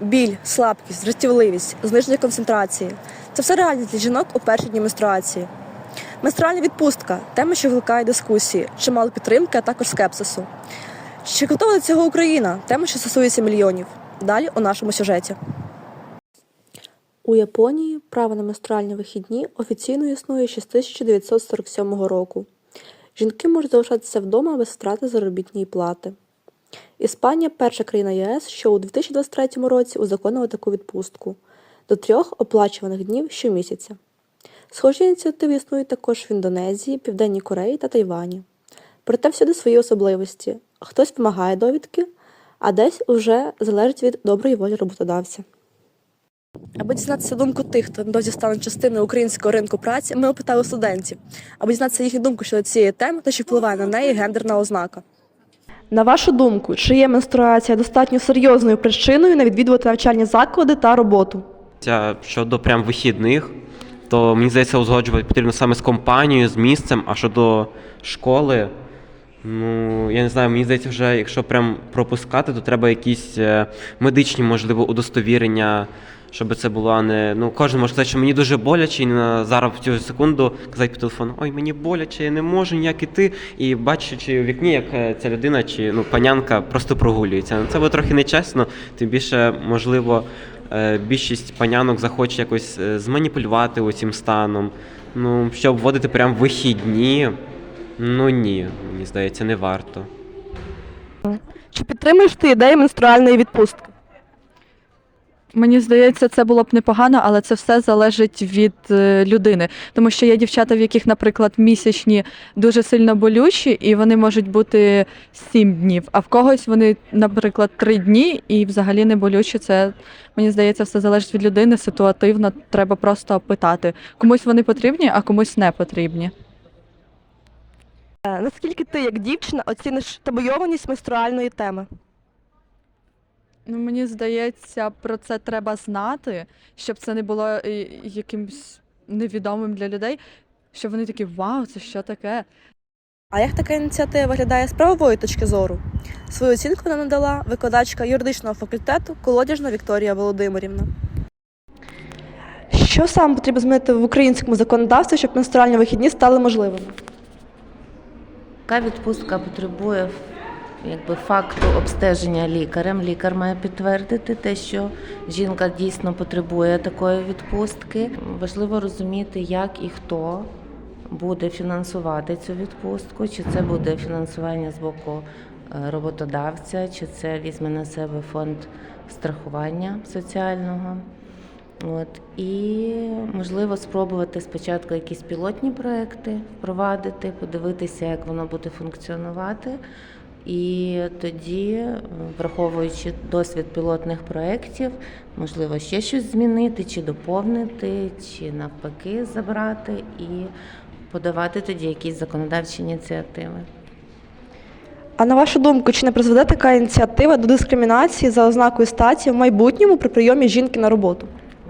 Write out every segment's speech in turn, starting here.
біль, слабкість, дратівливість, зниження концентрації це все реальність для жінок у перші дні менструації. Менструальна відпустка тема, що викликає дискусії, чимало підтримки, а також скепсису. Чи готова до цього Україна? Тема, що стосується мільйонів. Далі у нашому сюжеті. У Японії право на менструальні вихідні офіційно існує ще з 1947 року. Жінки можуть залишатися вдома без втрати заробітної плати. Іспанія перша країна ЄС, що у 2023 році узаконила таку відпустку до трьох оплачуваних днів щомісяця. Схожі ініціативи існують також в Індонезії, Південній Кореї та Тайвані. Проте всюди свої особливості. Хтось вимагає довідки, а десь уже залежить від доброї волі роботодавця. Аби дізнатися думку тих, хто недовзі стане частиною українського ринку праці, ми опитали студентів, аби дізнатися їхню думку щодо цієї теми та чи впливає на неї гендерна ознака. На вашу думку, чи є менструація достатньо серйозною причиною не відвідувати навчальні заклади та роботу? Ця щодо прям вихідних, то мені здається, узгоджувати потрібно саме з компанією, з місцем, а щодо школи. Ну, я не знаю, мені здається, вже якщо прям пропускати, то треба якісь е, медичні, можливо, удостовірення, щоб це було не. Ну, кожен може сказати, що мені дуже боляче, і на зараз в цю секунду казати по телефону, ой, мені боляче, я не можу ніяк іти. І бачачи у вікні, як е, ця людина чи ну, панянка просто прогулюється. Ну, Це буде трохи нечесно, тим більше, можливо, е, більшість панянок захоче якось е, зманіпулювати цим станом. Ну, щоб вводити прям вихідні. Ну ні, мені здається, не варто. Чи підтримуєш ти ідею менструальної відпустки? Мені здається, це було б непогано, але це все залежить від е, людини. Тому що є дівчата, в яких, наприклад, місячні дуже сильно болючі, і вони можуть бути сім днів. А в когось вони, наприклад, три дні і взагалі не болючі. Це мені здається, все залежить від людини. Ситуативно треба просто питати. Комусь вони потрібні, а комусь не потрібні. Е, Наскільки ти, як дівчина, оціниш табуйованість менструальної теми? Ну, мені здається, про це треба знати, щоб це не було е, якимось невідомим для людей, щоб вони такі вау, це що таке? А як така ініціатива виглядає з правової точки зору? Свою оцінку вона надала викладачка юридичного факультету Колодяжна Вікторія Володимирівна. Що саме потрібно змінити в українському законодавстві, щоб менструальні вихідні стали можливими? Така відпустка потребує якби, факту обстеження лікарем. Лікар має підтвердити те, що жінка дійсно потребує такої відпустки. Важливо розуміти, як і хто буде фінансувати цю відпустку, чи це буде фінансування з боку е, роботодавця, чи це візьме на себе фонд страхування соціального. От і можливо спробувати спочатку якісь пілотні проекти впровадити, подивитися, як воно буде функціонувати. І тоді, враховуючи досвід пілотних проєктів, можливо ще щось змінити, чи доповнити, чи навпаки забрати і подавати тоді якісь законодавчі ініціативи. А на вашу думку, чи не призведе така ініціатива до дискримінації за ознакою статі в майбутньому при прийомі жінки на роботу?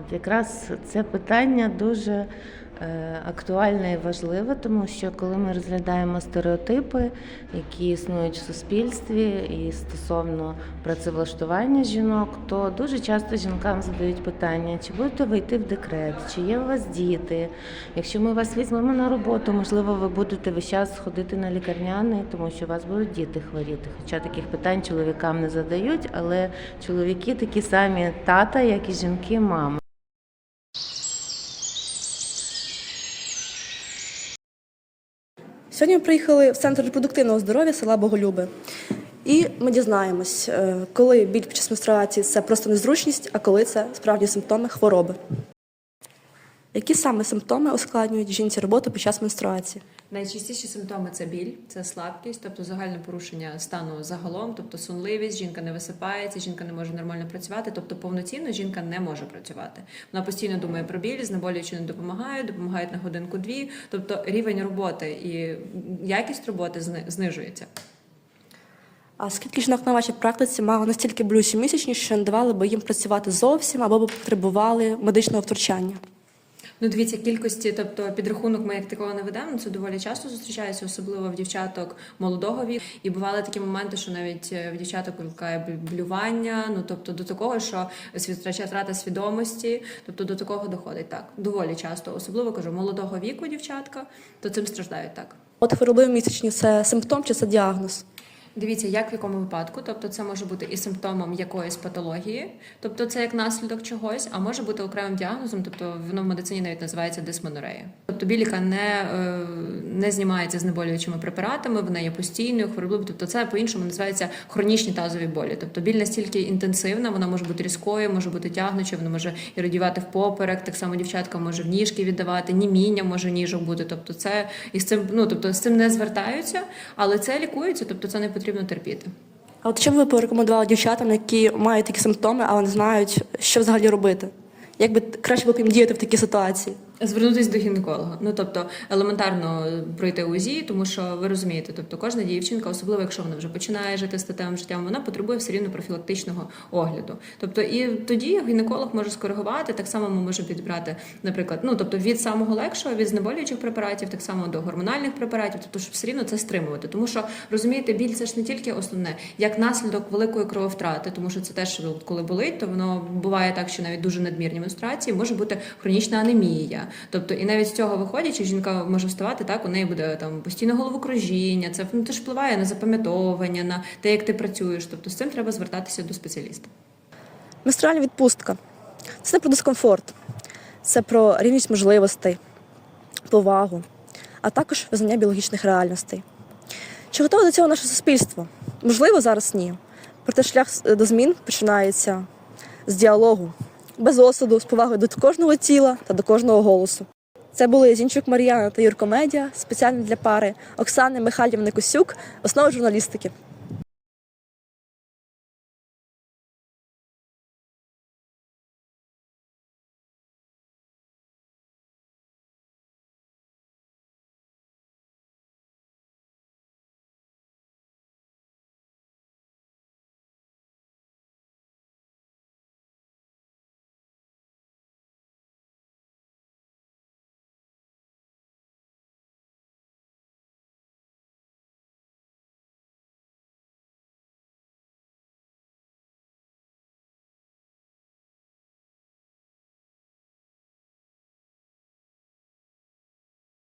От якраз це питання дуже е, актуальне і важливе, тому що коли ми розглядаємо стереотипи, які існують в суспільстві, і стосовно працевлаштування жінок, то дуже часто жінкам задають питання, чи будете ви йти в декрет, чи є у вас діти. Якщо ми вас візьмемо на роботу, можливо, ви будете весь час ходити на лікарняний, тому що у вас будуть діти хворіти. Хоча таких питань чоловікам не задають, але чоловіки такі самі тата, як і жінки, мами. Сьогодні ми приїхали в центр репродуктивного здоров'я села Боголюби. І ми дізнаємось, е, коли біль під час менструації це просто незручність, а коли це справді симптоми хвороби. Які саме симптоми ускладнюють жінці роботу під час менструації? Найчастіші симптоми це біль, це слабкість, тобто загальне порушення стану загалом, тобто сонливість, жінка не висипається, жінка не може нормально працювати, тобто повноцінно жінка не може працювати. Вона постійно думає про біль, знеболюючи не допомагають, допомагають на годинку-дві. Тобто рівень роботи і якість роботи знижується. А скільки жінок на вашій практиці мало настільки болючі місячні, що не давали би їм працювати зовсім або б потребували медичного втручання? Ну, дивіться, кількості, тобто підрахунок ми як такого не ведемо. Це доволі часто зустрічається, особливо в дівчаток молодого віку. І бували такі моменти, що навіть е, в дівчаток викликає бл- блювання. Ну тобто до такого, що втрачає втрата свідомості, тобто до такого доходить так. Доволі часто, особливо кажу, молодого віку дівчатка, то цим страждають так. От хворобливі місячні це симптом чи це діагноз? Дивіться, як в якому випадку, тобто це може бути і симптомом якоїсь патології, тобто це як наслідок чогось, а може бути окремим діагнозом, тобто воно в медицині навіть називається дисменорея. Тобто біліка не, е, не знімається знеболюючими препаратами, вона є постійною, хворобливою, тобто це по-іншому називається хронічні тазові болі. Тобто біль настільки інтенсивна, вона може бути різкою, може бути тягнучою, вона може і радіювати в поперек, так само дівчатка може в ніжки віддавати, німіння може ніжок бути. Тобто це і з цим, ну тобто з цим не звертаються, але це лікується, тобто це не потрібно терпіти. А от б ви порекомендували дівчатам, які мають такі симптоми, але не знають, що взагалі робити? Як би краще було їм діяти в такій ситуації? Звернутися до гінеколога. Ну тобто елементарно пройти УЗІ, тому що ви розумієте, тобто кожна дівчинка, особливо якщо вона вже починає жити статевим життям, вона потребує все рівно профілактичного огляду. Тобто, і тоді гінеколог може скоригувати. Так само ми можемо підібрати, наприклад, ну тобто від самого легшого, від знеболюючих препаратів, так само до гормональних препаратів, тобто щоб все рівно це стримувати. Тому що розумієте, біль це ж не тільки основне, як наслідок великої крововтрати, тому що це теж коли болить, то воно буває так, що навіть дуже надмірні менструації може бути хронічна анемія. Тобто, і навіть з цього виходячи, жінка може вставати так, у неї буде там постійне головокружіння. Це ну, теж впливає на запам'ятовування, на те, як ти працюєш. Тобто з цим треба звертатися до спеціаліста. Менструальна відпустка це не про дискомфорт, це про рівність можливостей, повагу, а також визнання біологічних реальностей. Чи готове до цього наше суспільство? Можливо, зараз ні. Проте шлях до змін починається з діалогу, без осуду, з повагою до кожного тіла та до кожного голосу. Це були Зінчук Мар'яна та Юрко Медіа спеціально для пари Оксани Михайлівни Косюк, основи журналістики.